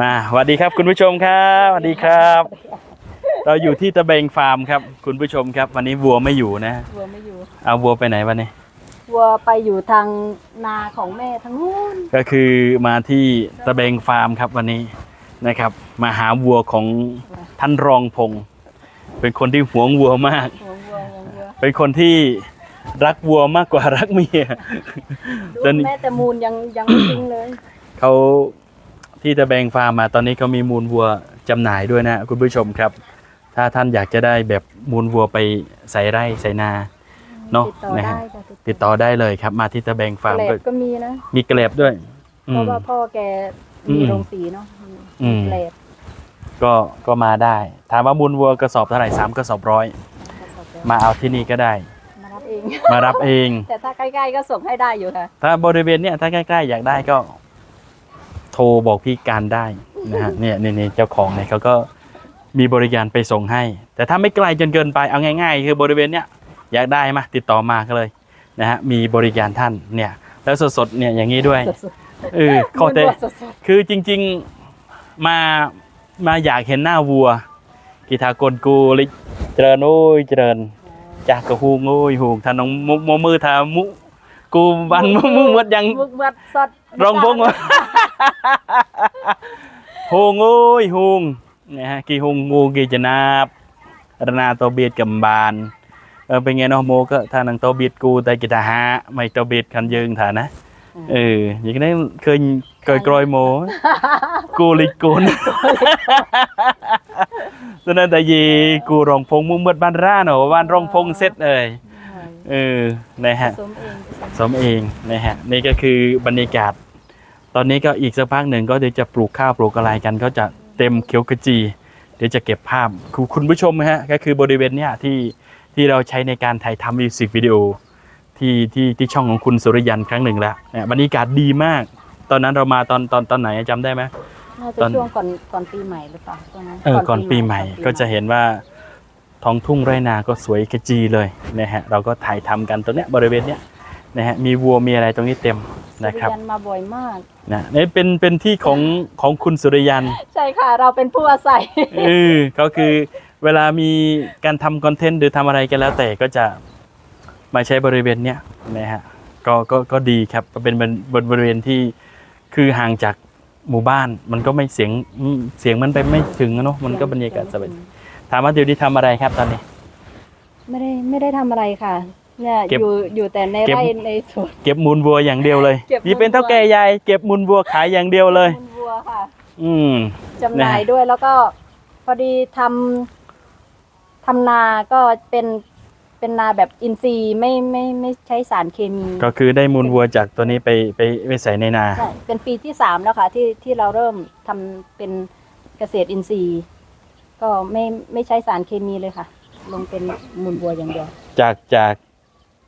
มาสวัสดีครับคุณผู้ชมครับสวัสดีครับ เราอยู่ที่ตะเบงฟาร์มครับ คุณผู้ชมครับ วันนี้วัวไม่อยู่นะวัวไม่อยู่เอาวัวไปไหนวันนี้วัวไปอยู่ทางนาของแม่ทางนู้นก็คือมาที่ตะเบงฟาร์มครับวันนี้นะครับ มาหาวัวของท่านรองพงศ์เป็นคนที่หวงวัวมาก หัววัวหัววัวเป็นคนที่รักวัวมากกว่ารักเมียตอนนี้แม่แต่มูลยังยังไม่ทิ้งเลย เขา ที่ตะแบงฟาร์มมาตอนนี้เขามีมูลวัวจำหน่ายด้วยนะคุณผู้ชมครับ ถ้าท่านอยากจะได้แบบมูลวัวไปใส่ไร่ใส่นาเนาะติดต่อนะได้ฮะค่ะติดต่อได้เลยครับ มาที่ตะแบงฟาร์มแกลก็บก็มีนะมีเกล็บด้วยอืเพมราะว่าพ่อแกอืมีมโรงสีเนาะอืมมีแกลบก็ก็มาได้ ถามว่ามูลวัวกระสอบเท่าไหร่สามกระสอบร้อยมาเอาที่นี่ก็ได้ มารับเองมารับเอง แต่ถ้าใกล้ๆก็ส่งให้ได้อยู่ค่ะถ้าบริเวณเนี้ยถ้าใกล้ๆอยากได้ก็โทรบอกพี่การได้นะฮะเนี่ยนี่นี่เจ้าของเนี่ยเขาก็มีบริการไปส่งให้ แต่ถ้าไม่ไกลจนเกินไปเอาง่าย ๆ คือบริเวณเนี้ยอยากได้มาติดต่อมาก็เลยนะฮะมีบริการท่านเนี่ยแล้วสดๆเนี่ยอย่างนี้ด้วยสดเออๆเข้าใจวัวสดคือจริงๆมามาอยากเห็นหน้าวัว กีทากลกูลิเจริญโอ้ยเจริญจากกระฮูงโอ้ยฮูงถ้าน้องมุมมือถ้ามุ กูบันมุมุมดยังมึกเบิดสดรองพงวะฮงโอ้ยฮงนะฮะกี่ฮงงูกี่จะนาบรนาโตวเบียดกำบานเออเป็นไงเนาะโมก็ถ้านังโตวเบียดกูแต่กิตาหาไม่โตวเบียดคันยืงฐานนะเอออย่างนี้เคยเคยกรอยโมกูลิกูนตอนนั้นแต่ยีกูรองพงมุมเบิดบ้านร่าเนาะบ้านรองพงเสร็จเอ้ย เออนะฮะสมเองสมเองนะฮะนี่ก็คือบรรยากาศ ตอนนี้ก็อีกสักพักหนึ่งก็เดี๋ยวจะปลูกข้าวปลูกอะไรกัน ก็จะเต็มเขียวขจี เดี๋ยวจะเก็บภาพคุณคุณผู้ชมฮะก็คือบริเวณเนี้ยที่ที่เราใช้ในการถ่ายทำมิวสิกวิดีโอที่ที่ที่ช่องของคุณสุริยันครั้งหนึ่งแล้วเนี่ยบรรยากาศดีมาก ตอนนั้นเรามาตอนตอนตอนไหนจำได้ไหมน่าตจะอนช่วงก่อนก่อนปีใหม่หรือเปล่าตอนนั้นเออก่อนปีใหม่ก่อนปีก็จะเห็นว่า ท้องทุ่งไรนาก็สวยขจีเลยนะฮะเราก็ถ่ายทำกันตรงเนี้ยบริเวณเนี้ยนะฮะมีวัวมีอะไรตรงนี้เต็มนะครับสุยันมาบ่อยมากนะนี่เป็นเป็นที่ของของคุณสุริยันใช่ค่ะ เราเป็นผู้อาศัยเออก็คือเวลามีการทำคอนเทนต์หรือทำอะไรกันแล้วแต่ก็จะมาใช้บริเวณเนี้ยนะฮะก็ก็ก็ดีครับก็เป็นบนบนบริเวณที่คือห่างจากหมู่บ้านมันก็ไม่เสียงอืมเสียงมันไปไม่ถึงอะเนาะมันก็บรรยากาศสบาย ถามว่าเดี๋ยวนี้ทำอะไรครับตอนนี้ ไม่ได้ไม่ได้ทำอะไรค่ะ เนี่ยเก็บอยู่อยู่แต่ในเก็บ ไร่ในสวน เก็บมูลวัวอย่างเดียวเลยเก็บมูลนี่เป็นเท่าแก่ยายเก็บมูลวัวขายอย่างเดียวเลย คุณวัวค่ะอืม จำหน่ายนะฮะด้วยแล้วก็พอดีทำทำนาก็เป็นเป็นนาแบบอินทรีย์ไม่ไม่ไม่ใช้สารเคมีก็คือได้มูลวัวจากตัวนี้ไปไปไปใส่ในนา ใช่เป็นปีที่สามแล้วค่ะ ที่ที่เราเริ่มทำเป็นเกษตรอินทรีย์ ก็ไม่ไม่ใช้สารเคมีเลยค่ะ ลงเป็นมูลวัวอย่างเดียวจากจาก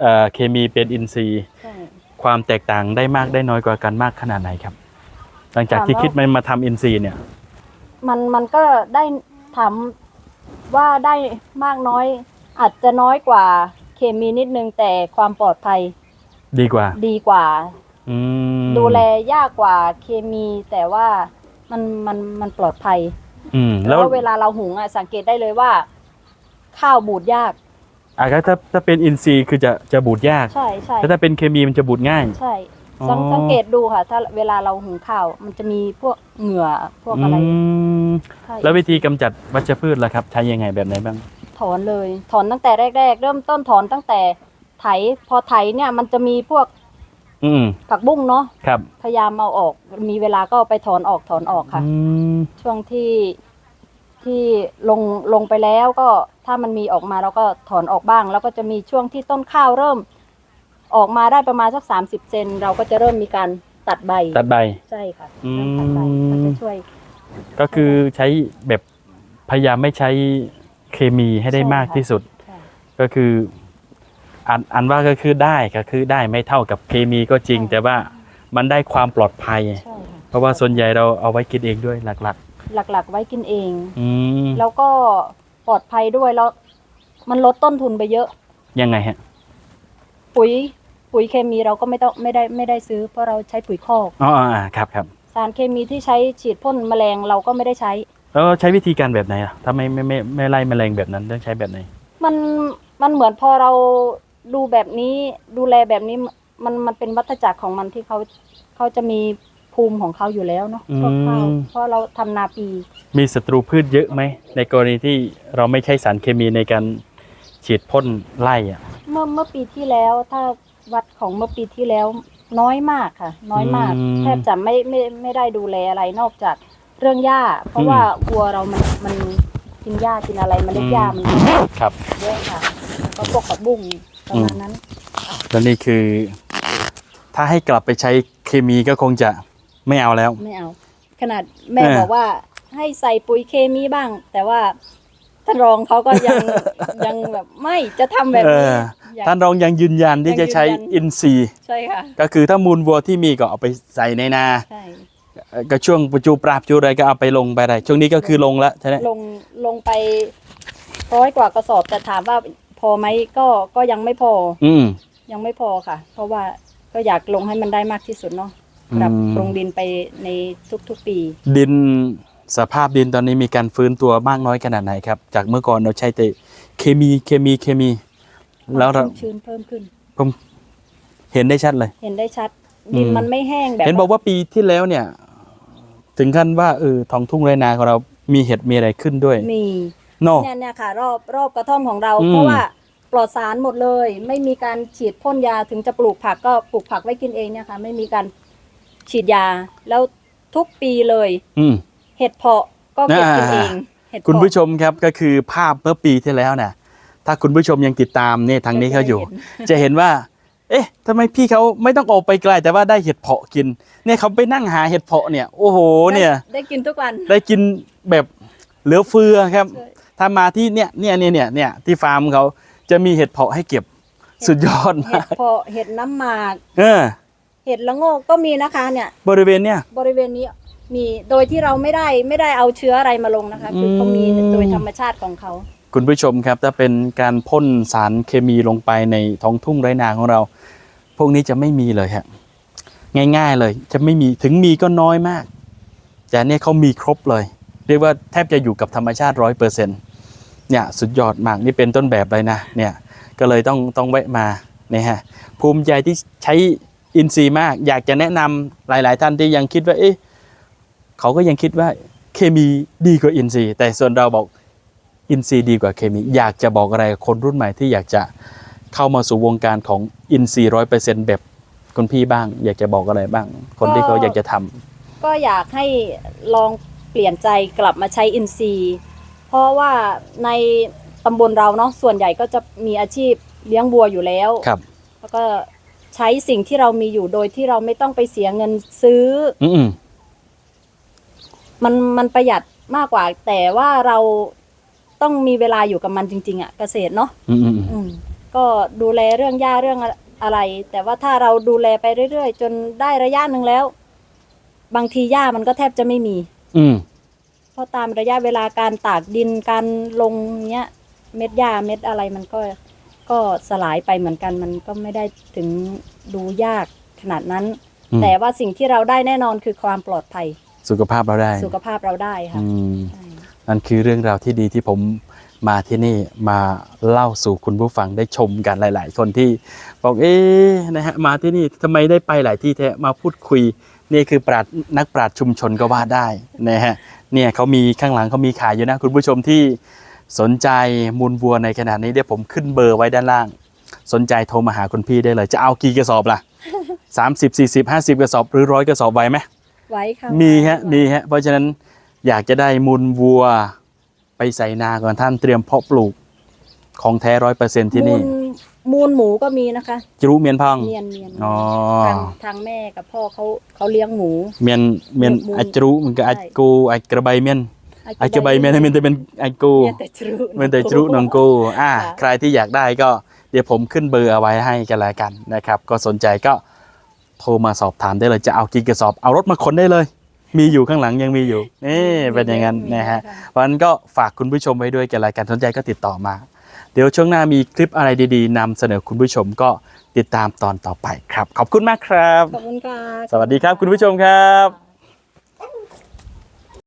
เอ่อเคมีเป็นอินทรีย์ ใช่ ความแตกต่างได้มากได้น้อยกว่ากันมากขนาดไหนครับ หลังจากที่ถามว่า คิดมันมาทำอินทรีย์เนี่ย มันมันก็ได้ถามว่าได้มากน้อย อาจจะน้อยกว่าเคมีนิดนึงแต่ความปลอดภัยดีกว่าดีกว่า อืมดูแลยากกว่าเคมี แต่ว่ามันมันมันปลอดภัย อืมแล้แล้ววเวลาเราหุงอะสังเกตได้เลยว่า ข้าวบูดยาก อะก็ถ้าถ้าเป็นอินทรีย์คือจะจะบูดยากใช่ใช่แต่ถ้าเป็นเคมีมันจะบูดง่าย ใช่อ๋อสังสังเกตดูค่ะ ถ้าเวลาเราหุงข้าว มันจะมีพวกเหงื่อพวกอือะไรมใช่แล้ววิธีกำจัดวัชพืชล่ะครับ ใช้ยังไงแบบไหนบ้าง ถอนเลย ถอนตั้งแต่แรก ๆ เริ่มต้นถอนตั้งแต่ไถ พอไถเนี่ยมันจะมีพวก อืมผักบุ้งเนาะครับ พยายามเอาออก มีเวลาก็ไปถอนออกถอนออกค่ะ อืมช่วงที่ที่ลงลงไปแล้วก็ถ้ามันมีออกมาเราก็ถอนออกบ้าง แล้วก็จะมีช่วงที่ต้นข้าวเริ่ม ออกมาได้ประมาณสักสามสิบเซนเราก็จะเริ่มมีการตัดใบตัดใบ ใช่ค่ะอืมเริ่มตัดใบมันจะช่วย ก็คือใช้แบบพยายามไม่ใช้เคมีให้ได้ใช่มากค่ะ ที่สุด ใช่ก็คือ อันอันว่าก็คือได้ก็คือได้ไม่เท่ากับเคมีก็จริง แต่ว่ามันได้ความปลอดภัย ใช่ค่ะเพราะว่าส่วนใหญ่เราเอาไว้กินเองด้วยหลักหลักๆไว้กินเอง ๆ อืมแล้วก็ปลอดภัยด้วยแล้วมันลดต้นทุนไปเยอะ ยังไงฮะ ปุ๋ยปุ๋ยเคมีเราก็ไม่ต้องไม่ได้ไม่ได้ซื้อ เพราะเราใช้ปุ๋ยคอก อ๋ออ่าครับครับสารเคมีที่ใช้ฉีดพ่นแมลงเราก็ไม่ได้ใช้ แล้วใช้วิธีการแบบไหนอะถ้าไม่ไม่ไม่ไม่ไล่แมลงแบบนั้นต้องใช้แบบไหน มันมันเหมือนพอเรา ดูแบบนี้ดูแลแบบนี้มันมันเป็นวัฏจักรของมันที่เขาเขาจะมีภูมิของเขาอยู่แล้วเนาะพวกข้าวเพราะเราทำนาปี มีศัตรูพืชเยอะไหม ในกรณีที่เราไม่ใช้สารเคมีในการฉีดพ่นไล่อะ เมื่อเมื่อปีที่แล้วถ้าวัดของเมื่อปีที่แล้วน้อยมากค่ะ น้อยมาก อืมแทบจะไม่ไม่ไม่ได้ดูแลอะไรนอกจากเรื่องหญ้า เพราะว่าวัวเรามันมันกินหญ้ากินอะไรเมันเล็ดหญ้ามันครับ เยอะค่ะแล้วก็พวกผักบุ้ง ประมาณนั้น แล้วนี่คือ ถ้าให้กลับไปใช้เคมีก็คงจะไม่เอาแล้ว ไม่เอา ขนาดแม่เออบอกว่าให้ใส่ปุ๋ยเคมีบ้าง แต่ว่าท่านรองเขาก็ยังยังแบบไม่จะทำแบบเอนี้ออยากท่านรองยังยืนยันที่จะใช้ยังยืนยันอินทรีย์ใช่ค่ะก็คือถ้ามูลวัวที่มีก็เอาไปใส่ในนาใช่เอ่อก็ช่วงประจูปราบจูอะไรก็เอาไปลงไปอะไรช่วงนี้ก็คือลงแล้วใช่ไหมลงลงไปร้อยกว่ากระสอบแต่ถามว่า พอไหมก็ก็ยังไม่พอ อืม ยังไม่พอค่ะ เพราะว่าก็อยากลงให้มันได้มากที่สุดเนาะปรับอืม ปรุงดินไปในทุกๆปี ดินสภาพดินตอนนี้มีการฟื้นตัวมากน้อยขนาดไหนครับ จากเมื่อก่อนเราใช้แต่เคมีเคมีเคมี แล้วเราความชื้นเพิ่มขึ้น ผมเห็นได้ชัดเลย เห็นได้ชัด ดินอืม มันไม่แห้งแบบเห็นบอกว่าปีที่แล้วเนี่ย ถึงขั้นว่าเออท้องทุ่งไรนาของเรามีเห็ดมีอะไรขึ้นด้วย มี เนอะเนี่ยเนี่ยค่ะรอบรอบกระท่อมของเราอืม เพราะว่าปลอดสารหมดเลย ไม่มีการฉีดพ่นยาถึงจะปลูกผักก็ปลูกผักไว้กินเองเนี่ยค่ะไม่มีการฉีดยา แล้วทุกปีเลย อืม เห็ดเพาะก็เก็บกินเองอ่าเห็ดเพาะ คุณผู้ชมครับก็คือภาพเมื่อปีที่แล้วน่ะถ้าคุณผู้ชมยังติดตามเนี่ยทางนี้เขาอยู่ จะเห็นว่า เอ๊ะทำไมพี่เขาไม่ต้องออกไปไกลแต่ว่าได้เห็ดเพาะกิน เนี่ยเขาไปนั่งหาเห็ดเพาะเนี่ย โอ้โห เนี่ย ได้ได้กินทุกวัน ได้กินแบบเหลือเฟือครับ ใช่ ถ้ามาที่เนี่ยเนี่ยเนี่ยเนี่ยเนี่ยที่ฟาร์มเขาจะมีเห็ดเพาะให้เก็บสุดยอดเห็มาดกเพาะเห็ดน้ำหมาก เออ เห็ดละโงกก็มีนะคะ เนี่ย บริเวณเนี่ย บริเวณนี้มีโดยที่เราไม่ได้ไม่ได้เอาเชื้ออะไรมาลงนะคะ คือเขามีอืมโดยธรรมชาติของเขา คุณผู้ชมครับ ถ้าเป็นการพ่นสารเคมีลงไปในท้องทุ่งไรนาของเรา พวกนี้จะไม่มีเลยฮะง่ายๆเลย จะไม่มีถึงมีก็น้อยมาก แต่เนี่ยเขามีครบเลย เรียกว่าแทบจะอยู่กับธรรมชาติร้อยเปอร์เซ็นต์ เนี่ยสุดยอดมากนี่เป็นต้นแบบเลยนะเนี่ยก็เลยต้องต้องแวะมาเนี่ยฮะภูมิใจที่ใช้อินทรีย์มาก อยากจะแนะนำหลาย ๆ ท่านที่ยังคิดว่าเอ๊ะเขาก็ยังคิดว่าเคมีดีกว่าอินทรีย์ แต่ส่วนเราบอกอินทรีย์ดีกว่าเคมี อยากจะบอกอะไรคนรุ่นใหม่ที่อยากจะเข้ามาสู่วงการของอินทรีย์ร้อยเปอร์เซ็นต์แบบคุณพี่บ้าง อยากจะบอกอะไรบ้าง คนที่เขาอยากจะทำก็อยากให้ลองเปลี่ยนใจกลับมาใช้อินทรีย์ เพราะว่าในตำบลเราเนาะส่วนใหญ่ก็จะมีอาชีพเลี้ยงวัวอยู่แล้ว ครับ แล้วก็ใช้สิ่งที่เรามีอยู่โดยที่เราไม่ต้องไปเสียเงินซื้อ อืมมันมันประหยัดมากกว่า แต่ว่าเราต้องมีเวลาอยู่กับมันจริง ๆอะเกษตรเนาะอืมอืมอืมอืมก็ดูแลเรื่องหญ้าเรื่องอะไร แต่ว่าถ้าเราดูแลไปเรื่อยๆ จนได้ระยะหนึ่งแล้ว บางทีหญ้ามันก็แทบจะไม่มี อืมเพ ราะตามระยะเวลาการตากดินการลงเนี้ยเม็ดหญ้าเม็ดอะไรมันก็ก็สลายไปเหมือนกัน มันก็ไม่ได้ถึงดูยากขนาดนั้น อืม แต่ว่าสิ่งที่เราได้แน่นอนคือความปลอดภัย สุขภาพเราได้สุขภาพเราได้ค่ะอืมใช่นั่นคือเรื่องราวที่ดีที่ผมมาที่นี่มาเล่าสู่คุณผู้ฟังได้ชมกันหลาย ๆ คนที่บอกเอ๊ะนะฮะมาที่นี่ทำไมได้ไปหลายที่แท้มาพูดคุย นี่คือปราดนักปราดชุมชนก็ว่าได้นะฮะ เนี่ยเขามีข้างหลังเขามีขายอยู่นะคุณผู้ชมที่สนใจมูลวัวในขณะนี้เดี๋ยวผมขึ้นเบอร์ไว้ด้านล่าง สนใจโทรมาหาคุณพี่ได้เลย จะเอากี่กระสอบล่ะ 30 40 50 กระสอบหรือร้อยกระสอบไว้ไหมไว้ค่ะมีฮะไว้มีฮะเพราะฉะนั้นอยากจะได้มูลวัวไปใส่นาก่อนท่านเตรียมเพาะปลูกของแท้ร้อยเปอร์เซ็นที่นี่ มูลมูลหมูก็มีนะคะจรุเมียนพัง เมียนเมียนอ๋อ ทางทางแม่กับพ่อเขาเขาเลี้ยงหมู เมียนเมียนมูลอัจรุมันก็อัจกูอัจกระใบเมียนอัจกระใบเมียนเมียนจะเป็นอัจกูเมียนแต่จรุเมียนแต่จรุนองกูอ่าค่ะ ใครที่อยากได้ก็เดี๋ยวผมขึ้นเบอร์เอาไว้ให้กันแล้วกันนะครับ ก็สนใจก็โทรมาสอบถามได้เลยจะเอากี่กระสอบเอารถมาขนได้เลย มีอยู่ข้างหลังยังมีอยู่นี่เป็นอย่างนั้นนะฮะ เพราะฉะนั้นก็ฝากคุณผู้ชมไว้ด้วยกันรายการสนใจก็ติดต่อมา เดี๋ยวช่วงหน้ามีคลิปอะไรดีๆนำเสนอคุณผู้ชมก็ติดตามตอนต่อไปครับ ขอบคุณมากครับ ขอบคุณค่ะ สวัสดีครับคุณผู้ชมครับ